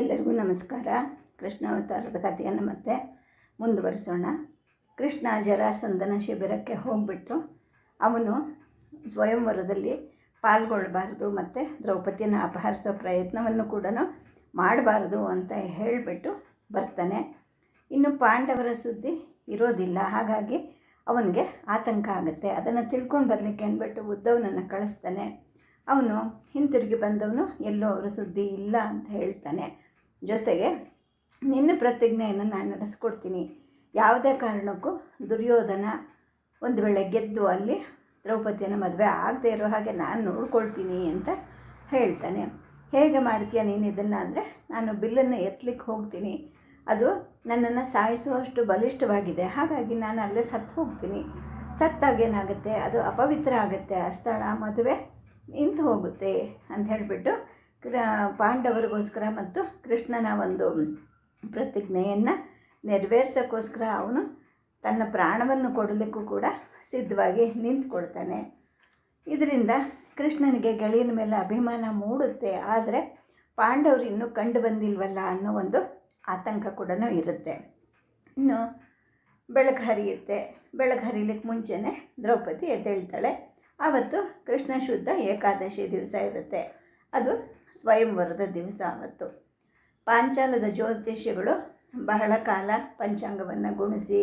ಎಲ್ಲರಿಗೂ ನಮಸ್ಕಾರ. ಕೃಷ್ಣ ಅವತಾರದ ಕಥೆಯನ್ನು ಮತ್ತೆ ಮುಂದುವರಿಸೋಣ. ಕೃಷ್ಣ ಜರಾಸಂದನ ಶಿಬಿರಕ್ಕೆ ಹೋಗ್ಬಿಟ್ಟು ಅವನು ಸ್ವಯಂವರದಲ್ಲಿ ಪಾಲ್ಗೊಳ್ಳಬಾರ್ದು ಮತ್ತು ದ್ರೌಪದಿಯನ್ನು ಅಪಹರಿಸೋ ಪ್ರಯತ್ನವನ್ನು ಕೂಡ ಮಾಡಬಾರ್ದು ಅಂತ ಹೇಳಿಬಿಟ್ಟು ಬರ್ತಾನೆ. ಇನ್ನು ಪಾಂಡವರ ಸುದ್ದಿ ಇರೋದಿಲ್ಲ. ಹಾಗಾಗಿ ಅವನಿಗೆ ಆತಂಕ ಆಗುತ್ತೆ. ಅದನ್ನು ತಿಳ್ಕೊಂಡು ಬರಲಿಕ್ಕೆ ಅಂದ್ಬಿಟ್ಟು ಉದ್ದವನನ್ನು ಕಳಿಸ್ತಾನೆ. ಅವನು ಹಿಂತಿರುಗಿ ಬಂದವನು ಎಲ್ಲೋ ಅವರ ಸುದ್ದಿ ಇಲ್ಲ ಅಂತ ಹೇಳ್ತಾನೆ. ಜೊತೆಗೆ ನಿನ್ನ ಪ್ರತಿಜ್ಞೆಯನ್ನು ನಾನು ನಡೆಸ್ಕೊಡ್ತೀನಿ. ಯಾವುದೇ ಕಾರಣಕ್ಕೂ ದುರ್ಯೋಧನ ಒಂದು ವೇಳೆ ಗೆದ್ದು ಅಲ್ಲಿ ದ್ರೌಪದಿಯನ್ನು ಮದುವೆ ಆಗದೆ ಇರೋ ಹಾಗೆ ನಾನು ನೋಡ್ಕೊಳ್ತೀನಿ ಅಂತ ಹೇಳ್ತಾನೆ. ಹೇಗೆ ಮಾಡ್ತೀಯ ನೀನು ಇದನ್ನು ಅಂದರೆ ನಾನು ಬಿಲ್ಲನ್ನು ಎತ್ತಲಿಕ್ಕೆ ಹೋಗ್ತೀನಿ. ಅದು ನನ್ನನ್ನು ಸಾಯಿಸುವಷ್ಟು ಬಲಿಷ್ಠವಾಗಿದೆ. ಹಾಗಾಗಿ ನಾನು ಅಲ್ಲೇ ಸತ್ತು ಹೋಗ್ತೀನಿ. ಸತ್ತಾಗೇನಾಗುತ್ತೆ ಅದು ಅಪವಿತ್ರ ಆಗುತ್ತೆ. ಆ ಸ್ಥಳ ಮದುವೆ ನಿಂತು ಹೋಗುತ್ತೆ ಅಂತ ಹೇಳಿಬಿಟ್ಟು ಪಾಂಡವರಿಗೋಸ್ಕರ ಮತ್ತು ಕೃಷ್ಣನ ಒಂದು ಪ್ರತಿಜ್ಞೆಯನ್ನು ನೆರವೇರ್ಸೋಕ್ಕೋಸ್ಕರ ಅವನು ತನ್ನ ಪ್ರಾಣವನ್ನು ಕೊಡಲಿಕ್ಕೂ ಕೂಡ ಸಿದ್ಧವಾಗಿ ನಿಂತ್ಕೊಳ್ತಾನೆ. ಇದರಿಂದ ಕೃಷ್ಣನಿಗೆ ಗೆಳೆಯನ ಮೇಲೆ ಅಭಿಮಾನ ಮೂಡುತ್ತೆ. ಆದರೆ ಪಾಂಡವರು ಇನ್ನೂ ಕಂಡು ಬಂದಿಲ್ವಲ್ಲ ಅನ್ನೋ ಒಂದು ಆತಂಕ ಕೂಡ ಇರುತ್ತೆ. ಇನ್ನು ಬೆಳಕು ಹರಿಯುತ್ತೆ. ಬೆಳಕು ಹರಿಲಿಕ್ಕೆ ಮುಂಚೆನೇ ದ್ರೌಪದಿ ಎದ್ದೇಳ್ತಾಳೆ. ಆವತ್ತು ಕೃಷ್ಣ ಶುದ್ಧ ಏಕಾದಶಿ ದಿವಸ ಇರುತ್ತೆ. ಅದು ಸ್ವಯಂವರದ ದಿವಸ ಆವತ್ತು. ಪಾಂಚಾಲದ ಜ್ಯೋತಿಷ್ಯಗಳು ಬಹಳ ಕಾಲ ಪಂಚಾಂಗವನ್ನು ಗುಣಿಸಿ,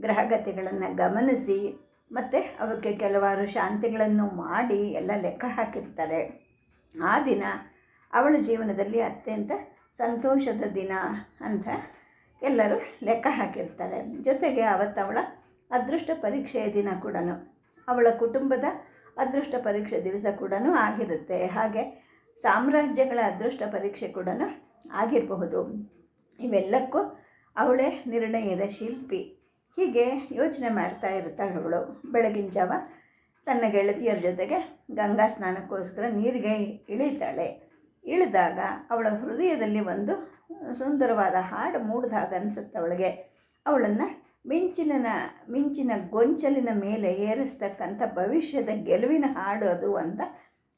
ಗ್ರಹಗತಿಗಳನ್ನು ಗಮನಿಸಿ, ಮತ್ತು ಅವಕ್ಕೆ ಕೆಲವಾರು ಶಾಂತಿಗಳನ್ನು ಮಾಡಿ ಎಲ್ಲ ಲೆಕ್ಕ ಹಾಕಿರ್ತಾರೆ. ಆ ದಿನ ಅವಳ ಜೀವನದಲ್ಲಿ ಅತ್ಯಂತ ಸಂತೋಷದ ದಿನ ಅಂತ ಎಲ್ಲರೂ ಲೆಕ್ಕ ಹಾಕಿರ್ತಾರೆ. ಜೊತೆಗೆ ಅವತ್ತು ಅವಳ ಅದೃಷ್ಟ ಪರೀಕ್ಷೆಯ ದಿನ ಕೂಡ ಅವಳ ಕುಟುಂಬದ ಅದೃಷ್ಟ ಪರೀಕ್ಷೆ ದಿವಸ ಕೂಡ ಆಗಿರುತ್ತೆ. ಹಾಗೆ ಸಾಮ್ರಾಜ್ಯಗಳ ಅದೃಷ್ಟ ಪರೀಕ್ಷೆ ಕೂಡ ಆಗಿರಬಹುದು. ಇವೆಲ್ಲಕ್ಕೂ ಅವಳೇ ನಿರ್ಣಯದ ಶಿಲ್ಪಿ. ಹೀಗೆ ಯೋಚನೆ ಮಾಡ್ತಾ ಇರ್ತಾಳೆ ಅವಳು. ಬೆಳಗಿನ ಜಾವ ತನ್ನ ಗೆಳತಿಯರ ಜೊತೆಗೆ ಗಂಗಾ ಸ್ನಾನಕ್ಕೋಸ್ಕರ ನೀರಿಗೆ ಇಳಿತಾಳೆ. ಇಳಿದಾಗ ಅವಳ ಹೃದಯದಲ್ಲಿ ಒಂದು ಸುಂದರವಾದ ಹಾಡು ಮೂಡಿದಾಗ ಅನಿಸುತ್ತೆ ಅವಳಿಗೆ. ಅವಳನ್ನು ಮಿಂಚಿನ ಮಿಂಚಿನ ಗೊಂಚಲಿನ ಮೇಲೆ ಏರಿಸ್ತಕ್ಕಂಥ ಭವಿಷ್ಯದ ಗೆಲುವಿನ ಹಾಡು ಅದು ಅಂತ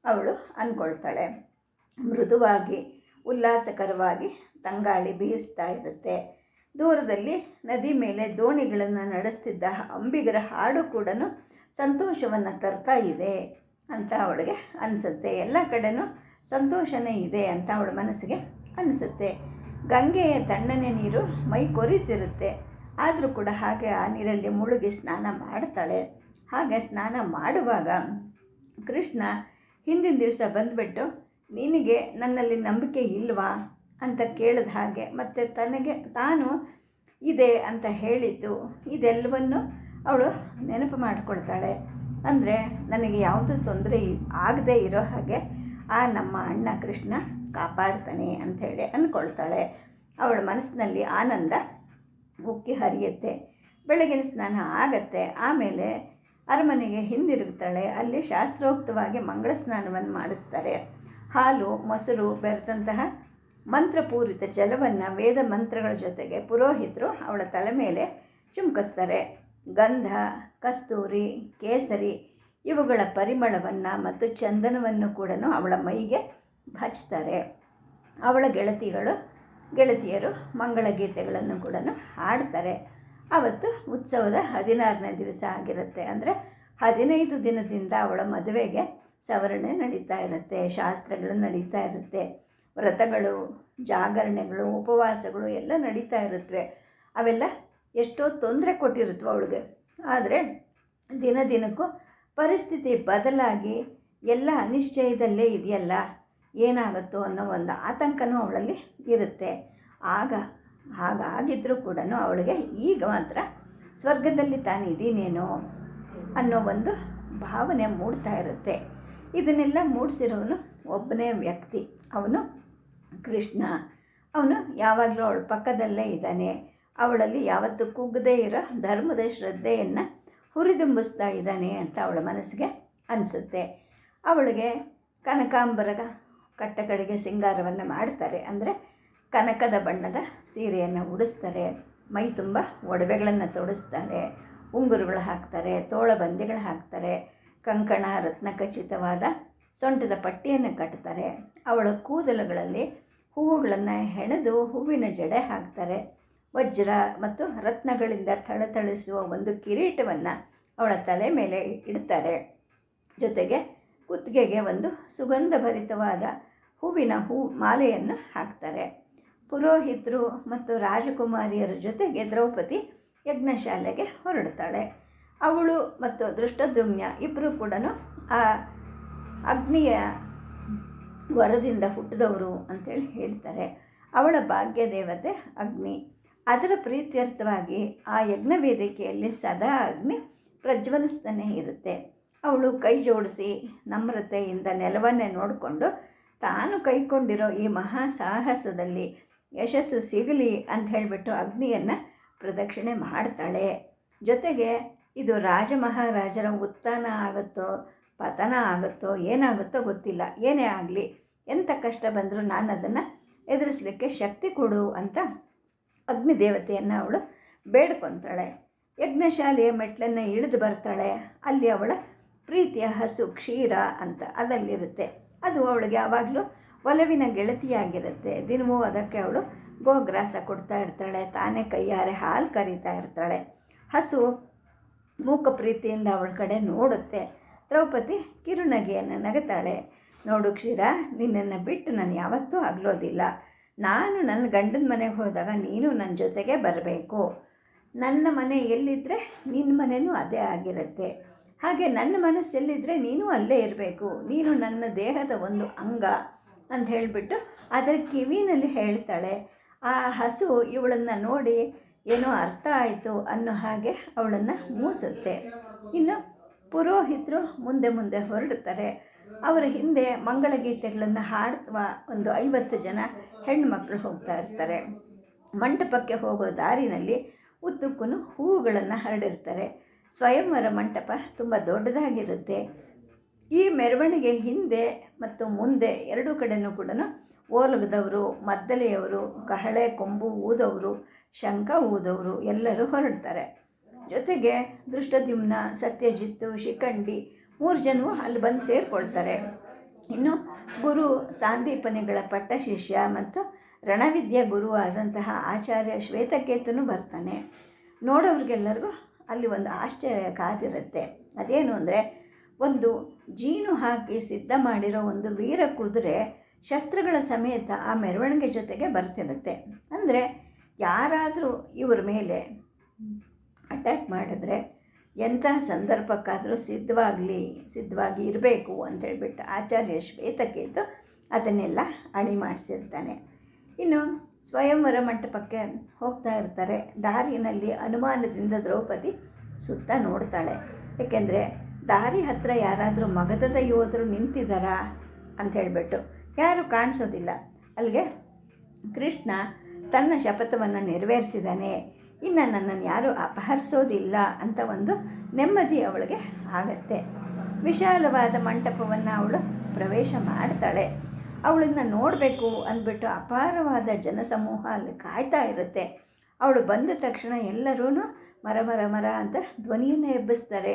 ಅವಳು ಅಂದ್ಕೊಳ್ತಾಳೆ ಮೃದುವಾಗಿ, ಉಲ್ಲಾಸಕರವಾಗಿ ತಂಗಾಳಿ ಬೀಸ್ತಾ ಇರುತ್ತೆ. ದೂರದಲ್ಲಿ ನದಿ ಮೇಲೆ ದೋಣಿಗಳನ್ನು ನಡೆಸ್ತಿದ್ದ ಅಂಬಿಗರ ಹಾಡು ಕೂಡ ಸಂತೋಷವನ್ನು ತರ್ತಾ ಇದೆ ಅಂತ ಅವಳಿಗೆ ಅನಿಸುತ್ತೆ. ಎಲ್ಲ ಕಡೆನೂ ಸಂತೋಷನೇ ಇದೆ ಅಂತ ಅವಳ ಮನಸ್ಸಿಗೆ ಅನಿಸುತ್ತೆ. ಗಂಗೆಯ ತಣ್ಣನೆ ನೀರು ಮೈ ಕೊರಿತಿರುತ್ತೆ. ಆದರೂ ಕೂಡ ಹಾಗೆ ಆ ನೀರಲ್ಲಿ ಮುಳುಗಿ ಸ್ನಾನ ಮಾಡ್ತಾಳೆ. ಹಾಗೆ ಸ್ನಾನ ಮಾಡುವಾಗ ಕೃಷ್ಣ ಹಿಂದಿನ ದಿವಸ ಬಂದುಬಿಟ್ಟು ನಿನಗೆ ನನ್ನಲ್ಲಿ ನಂಬಿಕೆ ಇಲ್ವಾ? ಅಂತ ಕೇಳಿದ ಹಾಗೆ ಮತ್ತು ತನಗೆ ತಾನು ಇದೆ ಅಂತ ಹೇಳಿದ್ದು. ಇದೆಲ್ಲವನ್ನು ಅವಳು ನೆನಪು ಮಾಡಿಕೊಳ್ತಾಳೆ. ಅಂದರೆ ನನಗೆ ಯಾವುದೂ ತೊಂದರೆ ಆಗದೇ ಇರೋ ಹಾಗೆ ಆ ನಮ್ಮ ಅಣ್ಣ ಕೃಷ್ಣ ಕಾಪಾಡ್ತಾನೆ ಅಂಥೇಳಿ ಅಂದ್ಕೊಳ್ತಾಳೆ ಅವಳ ಮನಸ್ಸಿನಲ್ಲಿ ಆನಂದ ಉಕ್ಕಿ ಹರಿಯುತ್ತೆ. ಬೆಳಗಿನ ಸ್ನಾನ ಆಗತ್ತೆ. ಆಮೇಲೆ ಅರಮನೆಗೆ ಹಿಂದಿರುಗ್ತಾಳೆ. ಅಲ್ಲಿ ಶಾಸ್ತ್ರೋಕ್ತವಾಗಿ ಮಂಗಳ ಸ್ನಾನವನ್ನು ಮಾಡಿಸ್ತಾರೆ. ಹಾಲು, ಮೊಸರು ಬೆರೆತಂತಹ ಮಂತ್ರಪೂರಿತ ಜಲವನ್ನು ವೇದ ಮಂತ್ರಗಳ ಜೊತೆಗೆ ಪುರೋಹಿತರು ಅವಳ ತಲೆ ಮೇಲೆ ಚುಮ್ಕಿಸ್ತಾರೆ. ಗಂಧ, ಕಸ್ತೂರಿ, ಕೇಸರಿ ಇವುಗಳ ಪರಿಮಳವನ್ನು ಮತ್ತು ಚಂದನವನ್ನು ಕೂಡ ಅವಳ ಮೈಗೆ ಹಚ್ತಾರೆ. ಅವಳ ಗೆಳತಿಗಳು, ಗೆಳತಿಯರು ಮಂಗಳ ಗೀತೆಗಳನ್ನು ಕೂಡ ಹಾಡ್ತಾರೆ. ಅವತ್ತು ಉತ್ಸವದ ಹದಿನಾರನೇ ದಿವಸ ಆಗಿರುತ್ತೆ. ಅಂದರೆ ಹದಿನೈದು ದಿನದಿಂದ ಅವಳ ಮದುವೆಗೆ ಸವರಣೆ ನಡೀತಾ ಇರುತ್ತೆ, ಶಾಸ್ತ್ರಗಳು ನಡೀತಾ ಇರುತ್ತೆ, ವ್ರತಗಳು, ಜಾಗರಣೆಗಳು, ಉಪವಾಸಗಳು ಎಲ್ಲ ನಡೀತಾ ಇರುತ್ತವೆ ಅವೆಲ್ಲ ಎಷ್ಟೋ ತೊಂದರೆ ಕೊಟ್ಟಿರುತ್ತವೆ ಅವಳಿಗೆ. ಆದರೆ ದಿನ ದಿನಕ್ಕೂ ಪರಿಸ್ಥಿತಿ ಬದಲಾಗಿ ಎಲ್ಲ ಅನಿಶ್ಚಯದಲ್ಲೇ ಇದೆಯಲ್ಲ, ಏನಾಗುತ್ತೋ ಅನ್ನೋ ಒಂದು ಆತಂಕನೂ ಅವಳಲ್ಲಿ ಇರುತ್ತೆ. ಆಗ ಹಾಗಾಗಿದ್ದರೂ ಕೂಡ ಅವಳಿಗೆ ಈಗ ಮಾತ್ರ ಸ್ವರ್ಗದಲ್ಲಿ ತಾನಿದ್ದೀನೇನೋ ಅನ್ನೋ ಒಂದು ಭಾವನೆ ಮೂಡ್ತಾ ಇರುತ್ತೆ. ಇದನ್ನೆಲ್ಲ ಮೂಡಿಸಿರೋನು ಒಬ್ಬನೇ ವ್ಯಕ್ತಿ. ಅವನು ಕೃಷ್ಣ. ಅವನು ಯಾವಾಗಲೂ ಅವಳ ಪಕ್ಕದಲ್ಲೇ ಇದ್ದಾನೆ. ಅವಳಲ್ಲಿ ಯಾವತ್ತೂ ಕುಗ್ಗದೇ ಇರೋ ಧರ್ಮದ ಶ್ರದ್ಧೆಯನ್ನು ಹುರಿದುಂಬಿಸ್ತಾ ಇದ್ದಾನೆ ಅಂತ ಅವಳ ಮನಸ್ಸಿಗೆ ಅನಿಸುತ್ತೆ. ಅವಳಿಗೆ ಕನಕಾಂಬರಗ ಕಟ್ಟ ಕಡೆಗೆ ಸಿಂಗಾರವನ್ನು ಮಾಡ್ತಾರೆ. ಅಂದರೆ ಕನಕದ ಬಣ್ಣದ ಸೀರೆಯನ್ನು ಉಡಿಸ್ತಾರೆ. ಮೈ ತುಂಬ ಒಡವೆಗಳನ್ನು ತೊಡಿಸ್ತಾರೆ. ಉಂಗುರುಗಳು ಹಾಕ್ತಾರೆ. ತೋಳಬಂದಿಗಳು ಹಾಕ್ತಾರೆ. ಕಂಕಣ ರತ್ನ ಖಚಿತವಾದ ಸೊಂಟದ ಪಟ್ಟಿಯನ್ನು ಕಟ್ತಾರೆ. ಅವಳ ಕೂದಲುಗಳಲ್ಲಿ ಹೂವುಗಳನ್ನು ಹೆಣೆದು ಹೂವಿನ ಜಡೆ ಹಾಕ್ತಾರೆ. ವಜ್ರ ಮತ್ತು ರತ್ನಗಳಿಂದ ಥಳಥಳಿಸುವ ಒಂದು ಕಿರೀಟವನ್ನು ಅವಳ ತಲೆ ಮೇಲೆ ಇಡ್ತಾರೆ. ಜೊತೆಗೆ ಕುತ್ತಿಗೆಗೆ ಒಂದು ಸುಗಂಧಭರಿತವಾದ ಹೂವಿನ ಹೂ ಮಾಲೆಯನ್ನು ಹಾಕ್ತಾರೆ. ಪುರೋಹಿತರು ಮತ್ತು ರಾಜಕುಮಾರಿಯರ ಜೊತೆಗೆ ದ್ರೌಪದಿ ಯಜ್ಞಶಾಲೆಗೆ ಹೊರಡ್ತಾಳೆ. ಅವಳು ಮತ್ತು ದೃಷ್ಟದ್ಯುಮ್ನ ಇಬ್ಬರು ಕೂಡ ಆ ಅಗ್ನಿಯ ವರದಿಂದ ಹುಟ್ಟಿದವರು ಅಂತೇಳಿ ಹೇಳ್ತಾರೆ. ಅವಳ ಭಾಗ್ಯ ದೇವತೆ ಅಗ್ನಿ. ಅದರ ಪ್ರೀತ್ಯರ್ಥವಾಗಿ ಆ ಯಜ್ಞ ವೇದಿಕೆಯಲ್ಲಿ ಸದಾ ಅಗ್ನಿ ಪ್ರಜ್ವಲಿಸ್ತಾನೆ ಇರುತ್ತೆ. ಅವಳು ಕೈ ಜೋಡಿಸಿ ನಮ್ರತೆಯಿಂದ ನೆಲವನ್ನೇ ನೋಡಿಕೊಂಡು ತಾನು ಕೈಕೊಂಡಿರೋ ಈ ಮಹಾ ಸಾಹಸದಲ್ಲಿ ಯಶಸ್ಸು ಸಿಗಲಿ ಅಂತ ಹೇಳಿಬಿಟ್ಟು ಅಗ್ನಿಯನ್ನು ಪ್ರದಕ್ಷಿಣೆ ಮಾಡ್ತಾಳೆ. ಜೊತೆಗೆ ಇದು ರಾಜ ಮಹಾರಾಜರ ಉತ್ಥಾನ ಆಗುತ್ತೋ, ಪತನ ಆಗುತ್ತೋ, ಏನಾಗುತ್ತೋ ಗೊತ್ತಿಲ್ಲ. ಏನೇ ಆಗಲಿ ಎಂಥ ಕಷ್ಟ ಬಂದರೂ ನಾನು ಅದನ್ನು ಎದುರಿಸಲಿಕ್ಕೆ ಶಕ್ತಿ ಕೊಡು ಅಂತ ಅಗ್ನಿ ದೇವತೆಯನ್ನು ಅವಳು ಬೇಡ್ಕೊತಾಳೆ. ಯಜ್ಞಶಾಲೆಯ ಮೆಟ್ಲನ್ನು ಇಳಿದು ಬರ್ತಾಳೆ. ಅಲ್ಲಿ ಅವಳ ಪ್ರೀತಿಯ ಹಸು ಕ್ಷೀರ ಅಂತ ಅದಲ್ಲಿರುತ್ತೆ. ಅದು ಅವಳಿಗೆ ಯಾವಾಗಲೂ ಒಲವಿನ ಗೆಳತಿಯಾಗಿರುತ್ತೆ. ದಿನವೂ ಅದಕ್ಕೆ ಅವಳು ಗೋಗ್ರಾಸ ಕೊಡ್ತಾ ಇರ್ತಾಳೆ. ತಾನೇ ಕೈಯಾರೆ ಹಾಲು ಕರೀತಾ ಇರ್ತಾಳೆ. ಹಸು ಮೂಕ ಪ್ರೀತಿಯಿಂದ ಅವಳ ಕಡೆ ನೋಡುತ್ತೆ. ದ್ರೌಪದಿ ಕಿರುನಗೆಯನ್ನು ನಗುತ್ತಾಳೆ. ನೋಡು ಕ್ಷೀರ, ನಿನ್ನನ್ನು ಬಿಟ್ಟು ನಾನು ಯಾವತ್ತೂ ಆಗಲೋದಿಲ್ಲ ನಾನು ನನ್ನ ಗಂಡನ ಮನೆಗೆ ಹೋದಾಗ ನೀನು ನನ್ನ ಜೊತೆಗೆ ಬರಬೇಕು. ನನ್ನ ಮನೆ ಎಲ್ಲಿದ್ದರೆ ನಿನ್ನ ಮನೆಯೂ ಅದೇ ಆಗಿರುತ್ತೆ. ಹಾಗೆ ನನ್ನ ಮನಸ್ಸೆಲ್ಲಿದ್ದರೆ ನೀನು ಅಲ್ಲೇ ಇರಬೇಕು. ನೀನು ನನ್ನ ದೇಹದ ಒಂದು ಅಂಗ ಅಂತ ಹೇಳಿಬಿಟ್ಟು ಅದರ ಕಿವಿನಲ್ಲಿ ಹೇಳ್ತಾಳೆ. ಆ ಹಸು ಇವಳನ್ನು ನೋಡಿ ಏನೋ ಅರ್ಥ ಆಯಿತು ಅನ್ನೋ ಹಾಗೆ ಅವಳನ್ನು ಮೂಸುತ್ತೆ. ಇನ್ನು ಪುರೋಹಿತರು ಮುಂದೆ ಮುಂದೆ ಹೊರಡುತ್ತಾರೆ. ಅವರ ಹಿಂದೆ ಮಂಗಳಗೀತೆಗಳನ್ನು ಹಾಡುವ ಒಂದು ಐವತ್ತು ಜನ ಹೆಣ್ಣುಮಕ್ಕಳು ಹೋಗ್ತಾ ಇರ್ತಾರೆ. ಮಂಟಪಕ್ಕೆ ಹೋಗೋ ದಾರಿನಲ್ಲಿ ಉದ್ದಕ್ಕೂ ಹೂವುಗಳನ್ನು ಹರಡಿರ್ತಾರೆ. ಸ್ವಯಂವರ ಮಂಟಪ ತುಂಬ ದೊಡ್ಡದಾಗಿರುತ್ತೆ. ಈ ಮೆರವಣಿಗೆ ಹಿಂದೆ ಮತ್ತು ಮುಂದೆ ಎರಡೂ ಕಡೆಯೂ ಕೂಡ ಓಲಗದವರು, ಮದ್ದಲೆಯವರು ಕಹಳೆ ಕೊಂಬು ಊದವರು ಶಂಖ ಊದವರು ಎಲ್ಲರೂ ಹೊರಡ್ತಾರೆ. ಜೊತೆಗೆ ದೃಷ್ಟದ್ಯುಮ್ನ, ಸತ್ಯಜಿತ್ತು, ಶಿಖಂಡಿ ಮೂರು ಜನವು ಅಲ್ಲಿ ಬಂದು ಸೇರಿಕೊಳ್ತಾರೆ. ಇನ್ನು ಗುರು ಸಾಂದೀಪನಿಗಳ ಪಟ್ಟ ಶಿಷ್ಯ ಮತ್ತು ರಣವಿದ್ಯಾ ಗುರು ಆದಂತಹ ಆಚಾರ್ಯ ಶ್ವೇತಕೇತನು ಬರ್ತಾನೆ. ನೋಡೋರಿಗೆಲ್ಲರಿಗೂ ಅಲ್ಲಿ ಒಂದು ಆಶ್ಚರ್ಯ ಕಾದಿರುತ್ತೆ. ಅದೇನು ಅಂದರೆ, ಒಂದು ಜೀನು ಹಾಕಿ ಸಿದ್ಧ ಮಾಡಿರೋ ಒಂದು ವೀರ ಕುದುರೆ ಶಸ್ತ್ರಗಳ ಸಮೇತ ಆ ಮೆರವಣಿಗೆ ಜೊತೆಗೆ ಬರ್ತಿರುತ್ತೆ. ಅಂದರೆ ಯಾರಾದರೂ ಇವ್ರ ಮೇಲೆ ಅಟ್ಯಾಕ್ ಮಾಡಿದ್ರೆ ಎಂಥ ಸಂದರ್ಭಕ್ಕಾದರೂ ಸಿದ್ಧವಾಗಲಿ, ಸಿದ್ಧವಾಗಿ ಇರಬೇಕು ಅಂತ ಹೇಳಿಬಿಟ್ಟು ಆಚಾರ್ಯ ಶ್ವೇತಕ್ಕಿದ್ದು ಅದನ್ನೆಲ್ಲ ಅಣಿ ಮಾಡಿಸಿರ್ತಾನೆ ಇನ್ನು ಸ್ವಯಂವರ ಮಂಟಪಕ್ಕೆ ಹೋಗ್ತಾ ಇರ್ತಾರೆ. ದಾರಿನಲ್ಲಿ ಅನುಮಾನದಿಂದ ದ್ರೌಪದಿ ಸುತ್ತ ನೋಡ್ತಾಳೆ. ಏಕೆಂದರೆ ದಾರಿ ಹತ್ತಿರ ಯಾರಾದರೂ ಮಗದದ ಯೋಧರು ನಿಂತಿದ್ದಾರಾ ಅಂತ ಹೇಳಿಬಿಟ್ಟು ಯಾರೂ ಕಾಣಿಸೋದಿಲ್ಲ. ಅಲ್ಲಿಗೆ ಕೃಷ್ಣ ತನ್ನ ಶಪಥವನ್ನು ನೆರವೇರಿಸಿದಾನೆ. ಇನ್ನು ನನ್ನನ್ನು ಯಾರೂ ಅಪಹರಿಸೋದಿಲ್ಲ ಅಂತ ಒಂದು ನೆಮ್ಮದಿ ಅವಳಿಗೆ ಆಗತ್ತೆ. ವಿಶಾಲವಾದ ಮಂಟಪವನ್ನು ಅವಳು ಪ್ರವೇಶ ಮಾಡ್ತಾಳೆ. ಅವಳನ್ನು ನೋಡಬೇಕು ಅಂದ್ಬಿಟ್ಟು ಅಪಾರವಾದ ಜನಸಮೂಹ ಅಲ್ಲಿ ಕಾಯ್ತಾ ಇರುತ್ತೆ. ಅವಳು ಬಂದ ತಕ್ಷಣ ಎಲ್ಲರೂ ಮರ ಮರ ಮರ ಅಂತ ಧ್ವನಿಯನ್ನು ಎಬ್ಬಿಸ್ತಾರೆ.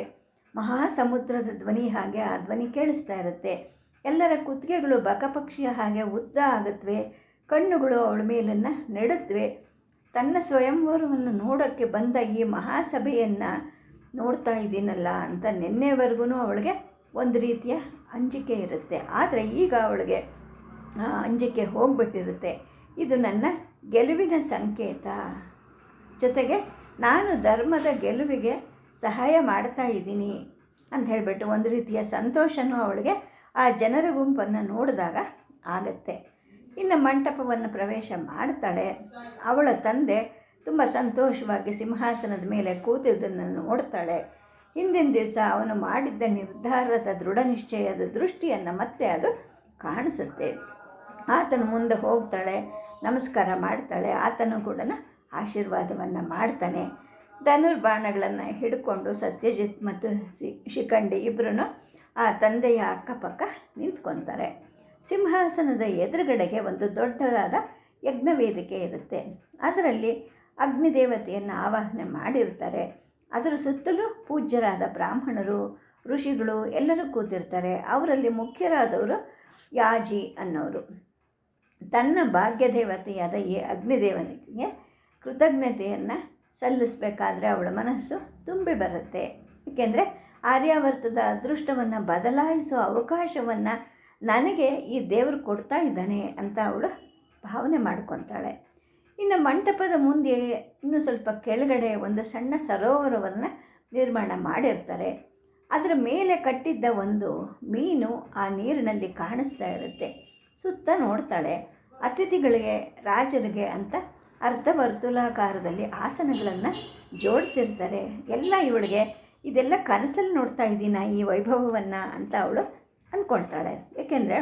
ಮಹಾಸಮುದ್ರದ ಧ್ವನಿ ಹಾಗೆ ಆ ಧ್ವನಿ ಕೇಳಿಸ್ತಾ ಇರುತ್ತೆ. ಎಲ್ಲರ ಕುತ್ತಿಗೆಗಳು ಬಕಪಕ್ಷಿಯ ಹಾಗೆ ಉದ್ದ ಆಗುತ್ತವೆ ಕಣ್ಣುಗಳು ಅವಳ ಮೇಲನ್ನು ನೆಡುತ್ತವೆ. ತನ್ನ ಸ್ವಯಂವರವನ್ನು ನೋಡೋಕ್ಕೆ ಬಂದ ಈ ಮಹಾಸಭೆಯನ್ನು ನೋಡ್ತಾ ಇದ್ದೀನಲ್ಲ ಅಂತ ನಿನ್ನೆವರೆಗೂ ಅವಳಿಗೆ ಒಂದು ರೀತಿಯ ಅಂಜಿಕೆ ಇರುತ್ತೆ. ಆದರೆ ಈಗ ಅವಳಿಗೆ ಅಂಜಿಕೆ ಹೋಗ್ಬಿಟ್ಟಿರುತ್ತೆ. ಇದು ನನ್ನ ಗೆಲುವಿನ ಸಂಕೇತ. ಜೊತೆಗೆ ನಾನು ಧರ್ಮದ ಗೆಲುವಿಗೆ ಸಹಾಯ ಮಾಡ್ತಾ ಇದ್ದೀನಿ ಅಂತ ಹೇಳಿಬಿಟ್ಟು ಒಂದು ರೀತಿಯ ಸಂತೋಷನೂ ಅವಳಿಗೆ ಆ ಜನರ ಗುಂಪನ್ನು ನೋಡಿದಾಗ ಆಗತ್ತೆ. ಇನ್ನು ಮಂಟಪವನ್ನು ಪ್ರವೇಶ ಮಾಡ್ತಾಳೆ. ಅವಳ ತಂದೆ ತುಂಬ ಸಂತೋಷವಾಗಿ ಸಿಂಹಾಸನದ ಮೇಲೆ ಕೂತಿದ್ದನ್ನು ನೋಡ್ತಾಳೆ. ಹಿಂದಿನ ದಿವಸ ಅವನು ಮಾಡಿದ್ದ ನಿರ್ಧಾರದ ದೃಢ ನಿಶ್ಚಯದ ದೃಷ್ಟಿಯನ್ನು ಮತ್ತೆ ಅದು ಕಾಣಿಸುತ್ತೆ. ಆತನು ಮುಂದೆ ಹೋಗ್ತಾಳೆ, ನಮಸ್ಕಾರ ಮಾಡ್ತಾಳೆ, ಆತನು ಕೂಡ ಆಶೀರ್ವಾದವನ್ನು ಮಾಡ್ತಾನೆ. ಧನುರ್ಬಾಣಗಳನ್ನು ಹಿಡ್ಕೊಂಡು ಸತ್ಯಜಿತ್ ಮತ್ತು ಸಿ ಶಿಖಂಡಿ ಇಬ್ಬರೂ ಆ ತಂದೆಯ ಅಕ್ಕಪಕ್ಕ ನಿಂತ್ಕೊತಾರೆ. ಸಿಂಹಾಸನದ ಎದುರುಗಡೆಗೆ ಒಂದು ದೊಡ್ಡದಾದ ಯಜ್ಞವೇದಿಕೆ ಇರುತ್ತೆ. ಅದರಲ್ಲಿ ಅಗ್ನಿದೇವತೆಯನ್ನು ಆವಾಹನೆ ಮಾಡಿರ್ತಾರೆ. ಅದರ ಸುತ್ತಲೂ ಪೂಜ್ಯರಾದ ಬ್ರಾಹ್ಮಣರು, ಋಷಿಗಳು ಎಲ್ಲರೂ ಕೂತಿರ್ತಾರೆ. ಅವರಲ್ಲಿ ಮುಖ್ಯರಾದವರು ಯಾಜಿ ಅನ್ನೋರು. ತನ್ನ ಭಾಗ್ಯ ದೇವತೆಯಾದ ಈ ಅಗ್ನಿದೇವನಿಗೆ ಕೃತಜ್ಞತೆಯನ್ನು ಸಲ್ಲಿಸಬೇಕಾದ್ರೆ ಅವಳ ಮನಸ್ಸು ತುಂಬಿ ಬರುತ್ತೆ. ಏಕೆಂದರೆ ಆರ್ಯಾವರ್ತದ ಅದೃಷ್ಟವನ್ನು ಬದಲಾಯಿಸೋ ಅವಕಾಶವನ್ನು ನನಗೆ ಈ ದೇವರು ಕೊಡ್ತಾ ಇದ್ದಾನೆ ಅಂತ ಅವಳು ಭಾವನೆ ಮಾಡ್ಕೊತಾಳೆ. ಇನ್ನು ಮಂಟಪದ ಮುಂದೆ ಇನ್ನೂ ಸ್ವಲ್ಪ ಕೆಳಗಡೆ ಒಂದು ಸಣ್ಣ ಸರೋವರವನ್ನು ನಿರ್ಮಾಣ ಮಾಡಿರ್ತಾರೆ. ಅದರ ಮೇಲೆ ಕಟ್ಟಿದ್ದ ಒಂದು ಮೀನು ಆ ನೀರಿನಲ್ಲಿ ಕಾಣಿಸ್ತಾ ಇರುತ್ತೆ. ಸುತ್ತ ನೋಡ್ತಾಳೆ. ಅತಿಥಿಗಳಿಗೆ, ರಾಜರಿಗೆ ಅಂತ ಅರ್ಧ ವರ್ತುಲಾಕಾರದಲ್ಲಿ ಆಸನಗಳನ್ನು ಜೋಡಿಸಿರ್ತಾರೆ. ಎಲ್ಲ ಇವಳಿಗೆ, ಇದೆಲ್ಲ ಕನಸಲ್ಲಿ ನೋಡ್ತಾ ಇದ್ದೀನ ಈ ವೈಭವವನ್ನು? ಅಂತ ಅವಳು ಅಂದ್ಕೊಳ್ತಾಳೆ ಏಕೆಂದರೆ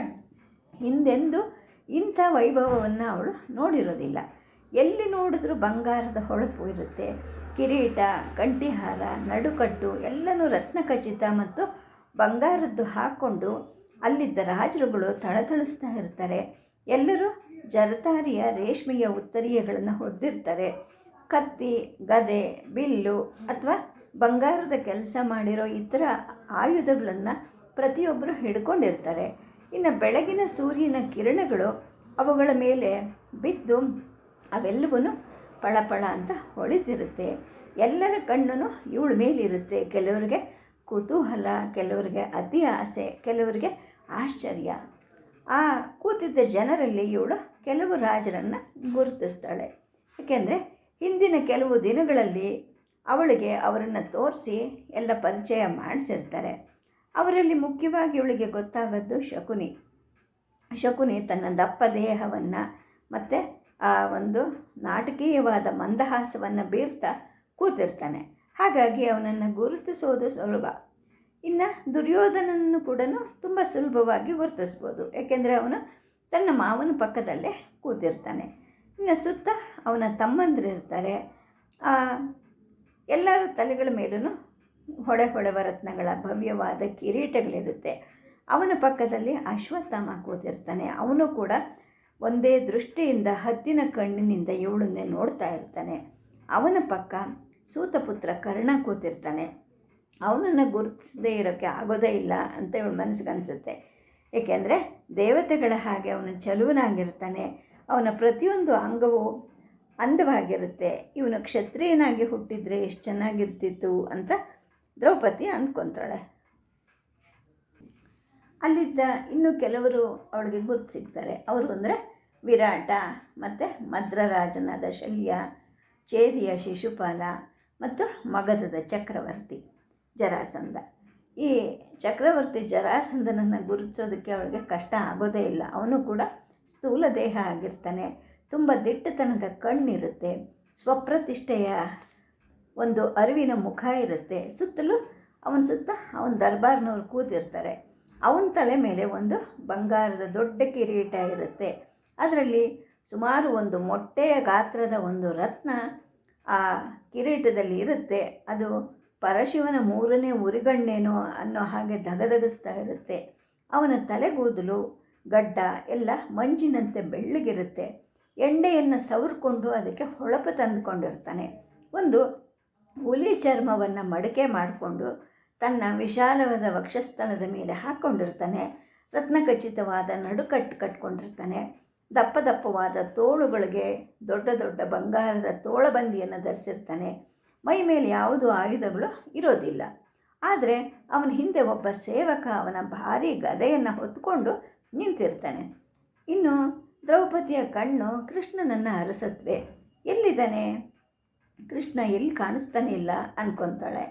ಹಿಂದೆಂದು ಇಂಥ ವೈಭವವನ್ನು ಅವಳು ನೋಡಿರೋದಿಲ್ಲ. ಎಲ್ಲಿ ನೋಡಿದ್ರೂ ಬಂಗಾರದ ಹೊಳಪು ಇರುತ್ತೆ. ಕಿರೀಟ, ಕಂಠಿಹಾರ, ನಡುಕಟ್ಟು ಎಲ್ಲನೂ ರತ್ನಖಚಿತ ಮತ್ತು ಬಂಗಾರದ್ದು ಹಾಕ್ಕೊಂಡು ಅಲ್ಲಿದ್ದ ರಾಜರುಗಳು ಥಳಥಳಿಸ್ತಾ ಇರ್ತಾರೆ. ಎಲ್ಲರೂ ಜರತಾರಿಯ ರೇಷ್ಮೆಯ ಉತ್ತರೀಯಗಳನ್ನು ಹೊದ್ದಿರ್ತಾರೆ. ಕತ್ತಿ, ಗದೆ, ಬಿಲ್ಲು ಅಥವಾ ಬಂಗಾರದ ಕೆಲಸ ಮಾಡಿರೋ ಇತರ ಆಯುಧಗಳನ್ನು ಪ್ರತಿಯೊಬ್ಬರು ಹಿಡ್ಕೊಂಡಿರ್ತಾರೆ. ಇನ್ನು ಬೆಳಗಿನ ಸೂರ್ಯನ ಕಿರಣಗಳು ಅವುಗಳ ಮೇಲೆ ಬಿದ್ದು ಅವೆಲ್ಲವೂ ಪಳಪಳ ಅಂತ ಹೊಳಿತಿರುತ್ತೆ. ಎಲ್ಲರ ಕಣ್ಣು ಇವಳ ಮೇಲಿರುತ್ತೆ. ಕೆಲವರಿಗೆ ಕುತೂಹಲ, ಕೆಲವರಿಗೆ ಅತಿ ಆಸೆ, ಕೆಲವರಿಗೆ ಆಶ್ಚರ್ಯ. ಆ ಕೂತಿದ್ದ ಜನರಲ್ಲಿ ಇವಳು ಕೆಲವು ರಾಜರನ್ನು ಗುರುತಿಸ್ತಾಳೆ. ಏಕೆಂದರೆ ಹಿಂದಿನ ಕೆಲವು ದಿನಗಳಲ್ಲಿ ಅವಳಿಗೆ ಅವರನ್ನು ತೋರಿಸಿ ಎಲ್ಲ ಪರಿಚಯ ಮಾಡಿಸಿರ್ತಾರೆ. ಅವರಲ್ಲಿ ಮುಖ್ಯವಾಗಿ ಇವಳಿಗೆ ಗೊತ್ತಾಗದ್ದು ಶಕುನಿ. ಶಕುನಿ ತನ್ನ ದಪ್ಪ ದೇಹವನ್ನು ಮತ್ತು ಆ ಒಂದು ನಾಟಕೀಯವಾದ ಮಂದಹಾಸವನ್ನು ಬೀರ್ತಾ ಕೂತಿರ್ತಾನೆ. ಹಾಗಾಗಿ ಅವನನ್ನು ಗುರುತಿಸೋದು ಸುಲಭ. ಇನ್ನು ದುರ್ಯೋಧನನ್ನು ಕೂಡ ತುಂಬ ಸುಲಭವಾಗಿ ಗುರುತಿಸ್ಬೋದು. ಏಕೆಂದರೆ ಅವನು ತನ್ನ ಮಾವನ ಪಕ್ಕದಲ್ಲೇ ಕೂತಿರ್ತಾನೆ. ಇನ್ನು ಸುತ್ತ ಅವನ ತಮ್ಮಂದಿರು ಇರ್ತಾರೆ ಎಲ್ಲರ ತಲೆಗಳ ಮೇಲೂ ಹೊಳೆ ಹೊಳೆವ ರತ್ನಗಳ ಭವ್ಯವಾದ ಕಿರೀಟಗಳಿರುತ್ತೆ. ಅವನ ಪಕ್ಕದಲ್ಲಿ ಅಶ್ವತ್ಥಾಮ ಕೂತಿರ್ತಾನೆ. ಅವನು ಕೂಡ ಒಂದೇ ದೃಷ್ಟಿಯಿಂದ ಹತ್ತಿನ ಕಣ್ಣಿನಿಂದ ಇವಳನ್ನೇ ನೋಡ್ತಾ ಇರ್ತಾನೆ. ಅವನ ಪಕ್ಕ ಸೂತಪುತ್ರ ಕರ್ಣ ಕೂತಿರ್ತಾನೆ. ಅವನನ್ನು ಗುರುತಿಸದೇ ಇರೋಕ್ಕೆ ಆಗೋದೇ ಇಲ್ಲ ಅಂತ ಇವಳ ಮನಸ್ಸಿಗೆ ಅನಿಸುತ್ತೆ ಏಕೆಂದರೆ ದೇವತೆಗಳ ಹಾಗೆ ಅವನು ಚಲುವನಾಗಿರ್ತಾನೆ. ಅವನ ಪ್ರತಿಯೊಂದು ಅಂಗವು ಅಂದವಾಗಿರುತ್ತೆ. ಇವನು ಕ್ಷತ್ರಿಯನಾಗಿ ಹುಟ್ಟಿದರೆ ಎಷ್ಟು ಚೆನ್ನಾಗಿರ್ತಿತ್ತು ಅಂತ ದ್ರೌಪದಿ ಅಂದ್ಕೊತಾಳೆ. ಅಲ್ಲಿದ್ದ ಇನ್ನು ಕೆಲವರು ಅವಳಿಗೆ ಗುರುತು ಸಿಗ್ತಾರೆ. ಅವರು ಅಂದರೆ ವಿರಾಟ, ಮತ್ತು ಮದ್ರರಾಜನಾದ ಶಲ್ಯ, ಚೇದಿಯ ಶಿಶುಪಾಲ ಮತ್ತು ಮಗಧದ ಚಕ್ರವರ್ತಿ ಜರಾಸಂಧ. ಈ ಚಕ್ರವರ್ತಿ ಜರಾಸಂಧನನ್ನು ಗುರುತಿಸೋದಕ್ಕೆ ಅವಳಿಗೆ ಕಷ್ಟ ಆಗೋದೇ ಇಲ್ಲ. ಅವನು ಕೂಡ ಸ್ಥೂಲ ದೇಹ ಆಗಿರ್ತಾನೆ. ತುಂಬ ದಿಟ್ಟತನದ ಕಣ್ಣಿರುತ್ತೆ. ಸ್ವಪ್ರತಿಷ್ಠೆಯ ಒಂದು ಅರಿವಿನ ಮುಖ ಇರುತ್ತೆ. ಸುತ್ತಲೂ ಅವನ ಸುತ್ತ ಅವನ ದರ್ಬಾರ್ನವ್ರು ಕೂತಿರ್ತಾರೆ. ಅವನ ತಲೆ ಮೇಲೆ ಒಂದು ಬಂಗಾರದ ದೊಡ್ಡ ಕಿರೀಟ ಇರುತ್ತೆ. ಅದರಲ್ಲಿ ಸುಮಾರು ಒಂದು ಮೊಟ್ಟೆಯ ಗಾತ್ರದ ಒಂದು ರತ್ನ ಆ ಕಿರೀಟದಲ್ಲಿ ಇರುತ್ತೆ. ಅದು ಪರಶಿವನ ಮೂರನೇ ಉರಿಗಣ್ಣೇನೋ ಅನ್ನೋ ಹಾಗೆ ಧಗಧಗಿಸ್ತಾ ಇರುತ್ತೆ. ಅವನ ತಲೆಗೂದಲು ಗಡ್ಡ ಎಲ್ಲ ಮಂಜಿನಂತೆ ಬೆಳ್ಳಗಿರುತ್ತೆ. ಎಣ್ಣೆಯನ್ನು ಸವರ್ಕೊಂಡು ಅದಕ್ಕೆ ಹೊಳಪು ತಂದುಕೊಂಡಿರ್ತಾನೆ. ಒಂದು ಹುಲಿ ಚರ್ಮವನ್ನು ಮಡಕೆ ಮಾಡಿಕೊಂಡು ತನ್ನ ವಿಶಾಲವಾದ ವಕ್ಷಸ್ಥಳದ ಮೇಲೆ ಹಾಕ್ಕೊಂಡಿರ್ತಾನೆ ರತ್ನಖಚಿತವಾದ ನಡುಕಟ್ಟು ಕಟ್ಕೊಂಡಿರ್ತಾನೆ. ದಪ್ಪ ದಪ್ಪವಾದ ತೋಳುಗಳಿಗೆ ದೊಡ್ಡ ದೊಡ್ಡ ಬಂಗಾರದ ತೋಳಬಂದಿಯನ್ನು ಧರಿಸಿರ್ತಾನೆ. ಮೈ ಮೇಲೆ ಯಾವುದೂ ಆಯುಧಗಳು ಇರೋದಿಲ್ಲ. ಆದರೆ ಅವನ ಹಿಂದೆ ಒಬ್ಬ ಸೇವಕ ಅವನ ಭಾರೀ ಗದೆಯನ್ನು ಹೊತ್ಕೊಂಡು ನಿಂತಿರ್ತಾನೆ. ಇನ್ನು ದ್ರೌಪದಿಯ ಕಣ್ಣು ಕೃಷ್ಣನನ್ನು ಅರಸತ್ವೆ. ಎಲ್ಲಿದ್ದಾನೆ? ಕೃಷ್ಣ ಎಲ್ಲಿ ಕಾಣಿಸ್ತಾನೆ ಇಲ್ಲ ಅನ್ಕೊತಾಳೆ.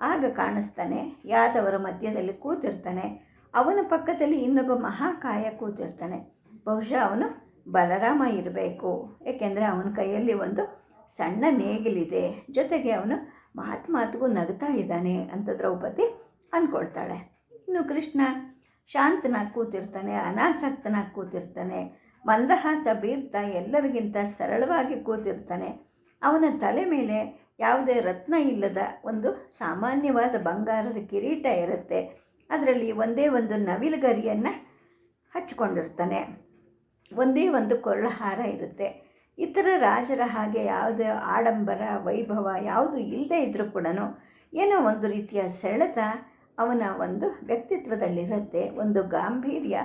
ಆಗ ಕಾಣಿಸ್ತಾನೆ, ಯಾದವರ ಮಧ್ಯದಲ್ಲಿ ಕೂತಿರ್ತಾನೆ. ಅವನ ಪಕ್ಕದಲ್ಲಿ ಇನ್ನೊಬ್ಬ ಮಹಾಕಾಯ ಕೂತಿರ್ತಾನೆ. ಬಹುಶಃ ಅವನು ಬಲರಾಮ ಇರಬೇಕು. ಏಕೆಂದರೆ ಅವನ ಕೈಯಲ್ಲಿ ಒಂದು ಸಣ್ಣ ನೇಗಿಲಿದೆ. ಜೊತೆಗೆ ಅವನು ಮಾತು ನಗ್ತಾ ಇದ್ದಾನೆ ಅಂತ ದ್ರೌಪದಿ ಅಂದ್ಕೊಳ್ತಾಳೆ ಇನ್ನು ಕೃಷ್ಣ ಶಾಂತನಾಗಿ ಕೂತಿರ್ತಾನೆ, ಅನಾಸಕ್ತನಾಗಿ ಕೂತಿರ್ತಾನೆ. ಮಂದಹಾಸ ಬೀರ್ತಾ ಎಲ್ಲರಿಗಿಂತ ಸರಳವಾಗಿ ಕೂತಿರ್ತಾನೆ. ಅವನ ತಲೆ ಮೇಲೆ ಯಾವುದೇ ರತ್ನ ಇಲ್ಲದ ಒಂದು ಸಾಮಾನ್ಯವಾದ ಬಂಗಾರದ ಕಿರೀಟ ಇರುತ್ತೆ. ಅದರಲ್ಲಿ ಒಂದೇ ಒಂದು ನವಿಲುಗರಿಯನ್ನು ಹಚ್ಕೊಂಡಿರ್ತಾನೆ. ಒಂದೇ ಒಂದು ಕೊರಳಹಾರ ಇರುತ್ತೆ. ಇತರ ರಾಜರ ಹಾಗೆ ಯಾವುದೇ ಆಡಂಬರ, ವೈಭವ ಯಾವುದು ಇಲ್ಲದೆ ಇದ್ದರೂ ಕೂಡ ಏನೋ ಒಂದು ರೀತಿಯ ಸೆಳೆತ ಅವನ ಒಂದು ವ್ಯಕ್ತಿತ್ವದಲ್ಲಿರುತ್ತೆ. ಒಂದು ಗಾಂಭೀರ್ಯ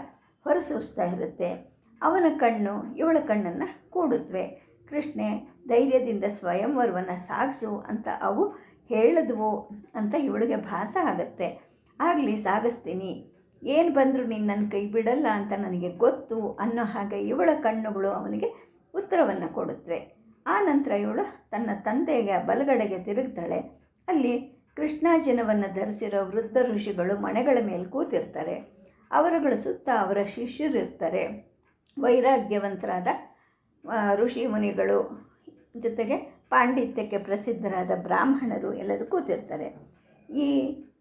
ಹೊರಸೂಸ್ತಾ ಇರುತ್ತೆ. ಅವನ ಕಣ್ಣು ಇವಳ ಕಣ್ಣನ್ನು ಕೂಡುತ್ತವೆ ಕೃಷ್ಣೆ ಧೈರ್ಯದಿಂದ ಸ್ವಯಂವರವನ್ನು ಸಾಗಿಸು ಅಂತ ಅವು ಹೇಳಿದ್ವು ಅಂತ ಇವಳಿಗೆ ಭಾಸ ಆಗುತ್ತೆ. ಆಗಲಿ ಸಾಗಿಸ್ತೀನಿ. ಏನು ಬಂದರೂ ನೀನು ನನ್ನ ಕೈ ಬಿಡಲ್ಲ ಅಂತ ನನಗೆ ಗೊತ್ತು ಅನ್ನೋ ಹಾಗೆ ಇವಳ ಕಣ್ಣುಗಳು ಅವನಿಗೆ ಉತ್ತರವನ್ನು ಕೊಡುತ್ತವೆ ಆ ನಂತರ ಇವಳು ತನ್ನ ತಂದೆಗೆ ಬಲಗಡೆಗೆ ತಿರುಗ್ತಾಳೆ. ಅಲ್ಲಿ ಕೃಷ್ಣಾಜಿನವನ್ನು ಧರಿಸಿರೋ ವೃದ್ಧ ಋಷಿಗಳು ಮನೆಗಳ ಮೇಲೆ ಕೂತಿರ್ತಾರೆ. ಅವರುಗಳ ಸುತ್ತ ಅವರ ಶಿಷ್ಯರು ಇರ್ತಾರೆ. ವೈರಾಗ್ಯವಂತರಾದ ಋಷಿ ಮುನಿಗಳು ಜೊತೆಗೆ ಪಾಂಡಿತ್ಯಕ್ಕೆ ಪ್ರಸಿದ್ಧರಾದ ಬ್ರಾಹ್ಮಣರು ಎಲ್ಲರೂ ಕೂತಿರ್ತಾರೆ. ಈ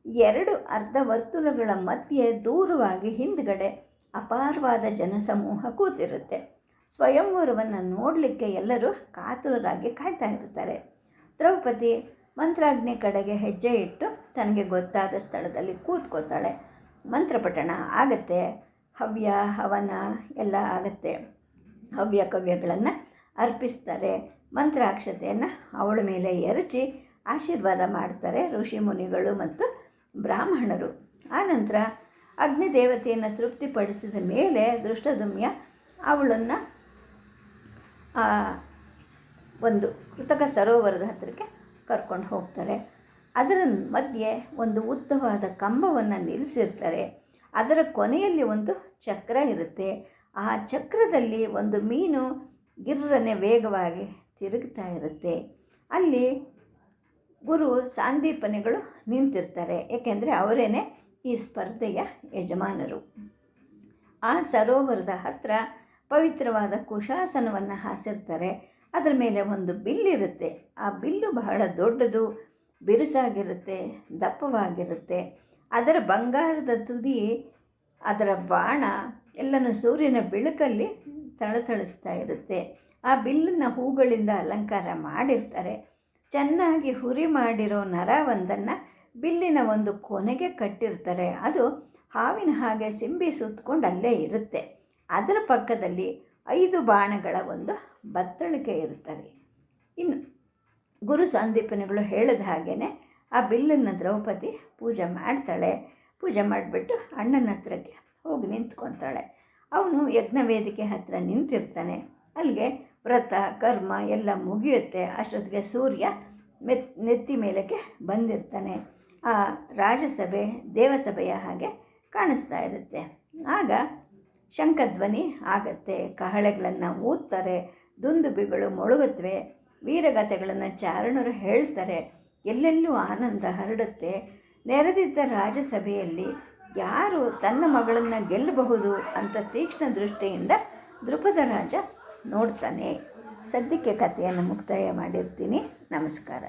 ಎರಡು ಅರ್ಧ ವರ್ತುಲಗಳ ಮಧ್ಯೆ ದೂರವಾಗಿ ಹಿಂದ್ಗಡೆ ಅಪಾರವಾದ ಜನಸಮೂಹ ಕೂತಿರುತ್ತೆ. ಸ್ವಯಂವರವನ್ನು ನೋಡಲಿಕ್ಕೆ ಎಲ್ಲರೂ ಕಾತುರರಾಗಿ ಕಾಯ್ತಾ ಇರ್ತಾರೆ. ದ್ರೌಪದಿ ಮಂತ್ರಾಗ್ನಿ ಕಡೆಗೆ ಹೆಜ್ಜೆ ಇಟ್ಟು ತನಗೆ ಗೊತ್ತಾದ ಸ್ಥಳದಲ್ಲಿ ಕೂತ್ಕೋತಾಳೆ. ಮಂತ್ರಪಠಣ ಆಗತ್ತೆ, ಹವ್ಯ, ಹವನ ಎಲ್ಲ ಆಗತ್ತೆ. ಹವ್ಯ ಕವ್ಯಗಳನ್ನು ಅರ್ಪಿಸ್ತಾರೆ. ಮಂತ್ರಾಕ್ಷತೆಯನ್ನು ಅವಳ ಮೇಲೆ ಎರಚಿ ಆಶೀರ್ವಾದ ಮಾಡ್ತಾರೆ ಋಷಿ ಮುನಿಗಳು ಮತ್ತು ಬ್ರಾಹ್ಮಣರು. ಆನಂತರ ಅಗ್ನಿದೇವತೆಯನ್ನು ತೃಪ್ತಿಪಡಿಸಿದ ಮೇಲೆ ದೃಷ್ಟದುಮ್ಯ ಅವಳನ್ನು ಒಂದು ಕೃತಕ ಸರೋವರದ ಹತ್ತಿರಕ್ಕೆ ಕರ್ಕೊಂಡು ಹೋಗ್ತಾರೆ. ಅದರ ಮಧ್ಯೆ ಒಂದು ಉದ್ದವಾದ ಕಂಬವನ್ನು ನಿಲ್ಲಿಸಿರ್ತಾರೆ ಅದರ ಕೊನೆಯಲ್ಲಿ ಒಂದು ಚಕ್ರ ಇರುತ್ತೆ. ಆ ಚಕ್ರದಲ್ಲಿ ಒಂದು ಮೀನು ಗಿರ್ರನೆ ವೇಗವಾಗಿ ತಿರುಗ್ತಾ ಇರುತ್ತೆ. ಅಲ್ಲಿ ಗುರು ಸಾಂದೀಪನಿಗಳು ನಿಂತಿರ್ತಾರೆ. ಏಕೆಂದರೆ ಅವರೇನೆ ಈ ಸ್ಪರ್ಧೆಯ ಯಜಮಾನರು. ಆ ಸರೋವರದ ಹತ್ತಿರ ಪವಿತ್ರವಾದ ಕುಶಾಸನವನ್ನು ಹಾಸಿರ್ತಾರೆ. ಅದರ ಮೇಲೆ ಒಂದು ಬಿಲ್ಲಿರುತ್ತೆ ಆ ಬಿಲ್ಲು ಬಹಳ ದೊಡ್ಡದು, ಬಿರುಸಾಗಿರುತ್ತೆ, ದಪ್ಪವಾಗಿರುತ್ತೆ. ಅದರ ಬಂಗಾರದ ತುದಿ, ಅದರ ಬಾಣ ಎಲ್ಲನೂ ಸೂರ್ಯನ ಬೆಳಕಲ್ಲಿ ಥಳಥಳಿಸ್ತಾ ಇರುತ್ತೆ. ಆ ಬಿಲ್ಲನ್ನು ಹೂಗಳಿಂದ ಅಲಂಕಾರ ಮಾಡಿರ್ತಾರೆ. ಚೆನ್ನಾಗಿ ಹುರಿ ಮಾಡಿರೋ ನರವೊಂದನ್ನು ಬಿಲ್ಲಿನ ಒಂದು ಕೊನೆಗೆ ಕಟ್ಟಿರ್ತಾರೆ. ಅದು ಹಾವಿನ ಹಾಗೆ ಸಿಂಬಿ ಸುತ್ತಕೊಂಡು ಅಲ್ಲೇ ಇರುತ್ತೆ. ಅದರ ಪಕ್ಕದಲ್ಲಿ ಐದು ಬಾಣಗಳ ಒಂದು ಬತ್ತಳಿಕೆ ಇರುತ್ತದೆ. ಇನ್ನು ಗುರು ಸಂದೀಪನಿಗಳು ಹೇಳಿದ ಹಾಗೇ ಆ ಬಿಲ್ಲನ್ನು ದ್ರೌಪದಿ ಪೂಜೆ ಮಾಡ್ತಾಳೆ. ಪೂಜೆ ಮಾಡಿಬಿಟ್ಟು ಅಣ್ಣನ ಹತ್ರಕ್ಕೆ ಹೋಗಿ ನಿಂತ್ಕೊತಾಳೆ. ಅವನು ಯಜ್ಞವೇದಿಕೆ ಹತ್ತಿರ ನಿಂತಿರ್ತಾನೆ. ಅಲ್ಲಿಗೆ ವ್ರತ, ಕರ್ಮ ಎಲ್ಲ ಮುಗಿಯುತ್ತೆ. ಅಷ್ಟೊತ್ತಿಗೆ ಸೂರ್ಯ ಮೆತ್, ನೆತ್ತಿ ಮೇಲಕ್ಕೆ ಬಂದಿರ್ತಾನೆ. ಆ ರಾಜಸಭೆ, ದೇವಸಭೆಯ ಹಾಗೆ ಕಾಣಿಸ್ತಾ ಇರುತ್ತೆ. ಆಗ ಶಂಖಧ್ವನಿ ಆಗತ್ತೆ. ಕಹಳೆಗಳನ್ನು ಊದ್ತಾರೆ. ದುಂದುಬಿಗಳು ಮೊಳಗುತ್ತವೆ ವೀರಗತೆಗಳನ್ನು ಚಾರಣರು ಹೇಳ್ತಾರೆ. ಎಲ್ಲೆಲ್ಲೂ ಆನಂದ ಹರಡುತ್ತೆ. ನೆರೆದಿದ್ದ ರಾಜಸಭೆಯಲ್ಲಿ ಯಾರು ತನ್ನ ಮಗಳನ್ನು ಗೆಲ್ಲಬಹುದು ಅಂತ ತೀಕ್ಷ್ಣ ದೃಷ್ಟಿಯಿಂದ ದೃಪದ ರಾಜ ನೋಡ್ತಾನೆ. ಸದ್ಯಕ್ಕೆ ಕಥೆಯನ್ನು ಮುಕ್ತಾಯ ಮಾಡಿರ್ತೀನಿ. ನಮಸ್ಕಾರ.